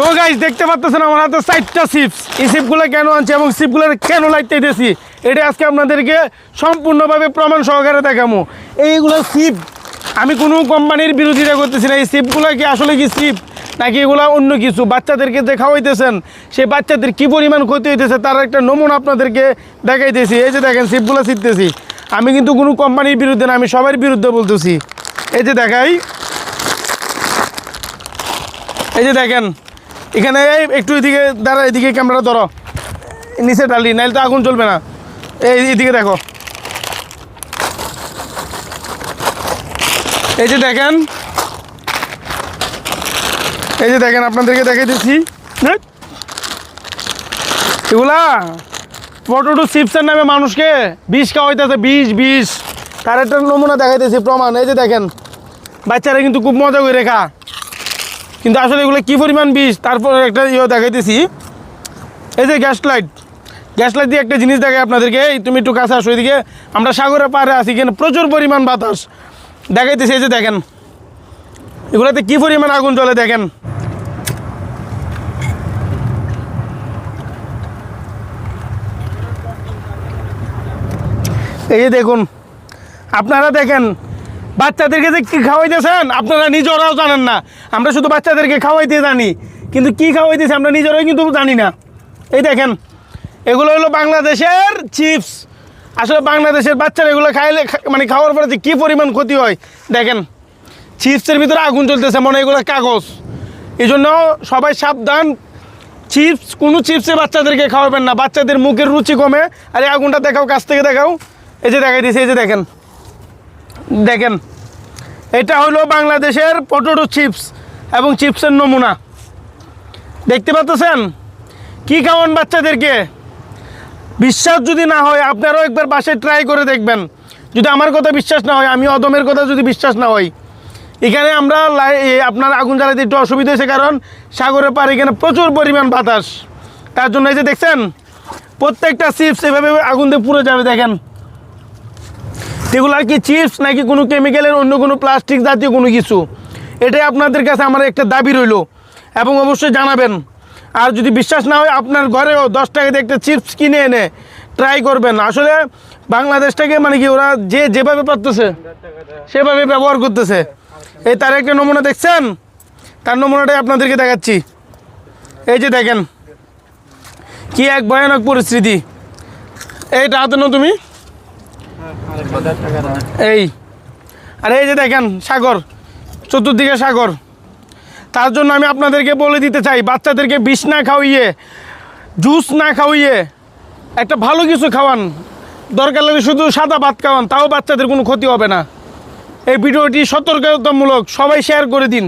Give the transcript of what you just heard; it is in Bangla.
তো গাইস দেখতে পাচ্ছেন আমার হাতে চারটা চিপস এই চিপগুলো কেন আনছে এবং চিপগুলো কেন লাইতে দিয়েছি, এটা আজকে আপনাদেরকে সম্পূর্ণভাবে প্রমাণ সহকারে দেখাবো এইগুলো চিপ আমি কোনো কোম্পানির বিরোধিতা করতেছি না। এই চিপগুলো কি আসলে কি চিপ নাকি এগুলো অন্য কিছু? বাচ্চাদেরকে যে খাওয়াইতেছেন, সেই বাচ্চাদের কি পরিমাণ ক্ষতি হইতেছে তার একটা নমুনা আপনাদেরকে দেখাইতেছি এই যে দেখেন চিপগুলো শিখতেছি আমি কিন্তু কোনো কোম্পানির বিরুদ্ধে না, আমি সবার বিরুদ্ধে বলতেছি। এই যে দেখাই। এই যে দেখেন এখানে একটু এদিকে দাঁড়া, এদিকে ক্যামেরা ধরো। নিচে ডালি নাইলে তো আগুন চলবে না। এই এদিকে দেখো। এই যে দেখেন। এই যে দেখেন, আপনাদেরকে দেখাই দিচ্ছি। দেখ। এগুলা পটেটো চিপসের নামে মানুষকে বিষ খাওয়াইতেছে, বিষ বিষ। তার একটা নমুনা দেখাইতেছি প্রমাণ। এই যে দেখেন, বাচ্চারা কিন্তু খুব মজা করে রেখা কিন্তু আসলে এগুলো কী পরিমাণ বিষ? তারপর একটা ইয়ে দেখাইতেছি। এই যে গ্যাস লাইট। গ্যাস লাইট দিয়ে একটা জিনিস দেখাই আপনাদেরকে। এই তুমি একটু কাছে আসো এদিকে। আমরা সাগরের পাড়ে আছি, কিন্তু প্রচুর পরিমাণ বাতাস। দেখাইতেছি এই যে দেখেন। এগুলোতে কী পরিমাণ আগুন জ্বলে দেখেন। এই যে দেখুন। আপনারা দেখেন বাচ্চাদেরকে যে কী খাওয়াইতেছেন, আপনারা নিজেরাও জানেন না। আমরা শুধু বাচ্চাদেরকে খাওয়াইতে জানি, কিন্তু কি খাওয়াইতেছে আমরা নিজেরাই কিন্তু জানি না। এই দেখেন, এগুলো হলো বাংলাদেশের চিপস। আসলে বাংলাদেশের বাচ্চারা এগুলো খাইলে মানে খাওয়ার পরে যে কী পরিমাণ ক্ষতি হয়, দেখেন, চিপসের ভিতরে আগুন চলতেছে মনে এগুলো কাগজ। এই জন্য সবাই সাবধান, চিপস, কোনো চিপসে বাচ্চাদেরকে খাওয়াবেন না। বাচ্চাদের মুখের রুচি কমে, আর এই আগুনটা দেখাও, কাছ থেকে দেখাও। এই যে দেখাই দিয়েছে এই যে দেখেন। দেখেন, এটা হলো বাংলাদেশের পটেটো চিপস এবং চিপসের নমুনা। দেখতে পাচ্ছেন? কি খাওয়ান বাচ্চাদেরকে? বিশ্বাস যদি না হয়, আপনারাও একবার বাসায় ট্রাই করে দেখবেন। যদি আমার কথা বিশ্বাস না হয়, আমি অদমের কথা যদি বিশ্বাস না হয়। এখানে আমরা আপনার আগুন জ্বালাতে একটু অসুবিধা হয়েছে কারণ সাগরের পাড়ে এখানে প্রচুর পরিমাণ বাতাস। তার জন্য এই যে দেখছেন, প্রত্যেকটা চিপস এভাবে আগুন দিয়ে পুড়ে যাবে, দেখেন। এগুলো কি চিপস নাকি কোনো কেমিক্যালের অন্য কোনো প্লাস্টিক জাতীয় কোনো কিছু? এটাই আপনাদের কাছে আমার একটা দাবি রইল। এবং অবশ্যই জানাবেন। আর যদি বিশ্বাস না হয়, আপনার ঘরেও দশ টাকাতে একটা চিপস কিনে এনে ট্রাই করবেন। আসলে বাংলাদেশটাকে মানে কি ওরা যে যেভাবে পারতেছে, সেভাবে ব্যবহার করতেছে। এই তার একটা নমুনা দেখছেন? তার নমুনাটাই আপনাদেরকে দেখাচ্ছি। এই যে দেখেন, কি এক ভয়ানক পরিস্থিতি। এইটা হাতে তুমি। এই, আর এই যে দেখেন, সাগর, চতুর্দিকে সাগর। তার জন্য আমি আপনাদেরকে বলে দিতে চাই, বাচ্চাদেরকে বিষ না খাওয়িয়ে, জুস না খাওয়িয়ে, একটা ভালো কিছু খাওয়ান। দরকার লাগে শুধু সাদা ভাত খাওয়ান, তাও বাচ্চাদের কোনো ক্ষতি হবে না। এই ভিডিওটি সতর্কতামূলক সবাই শেয়ার করে দিন।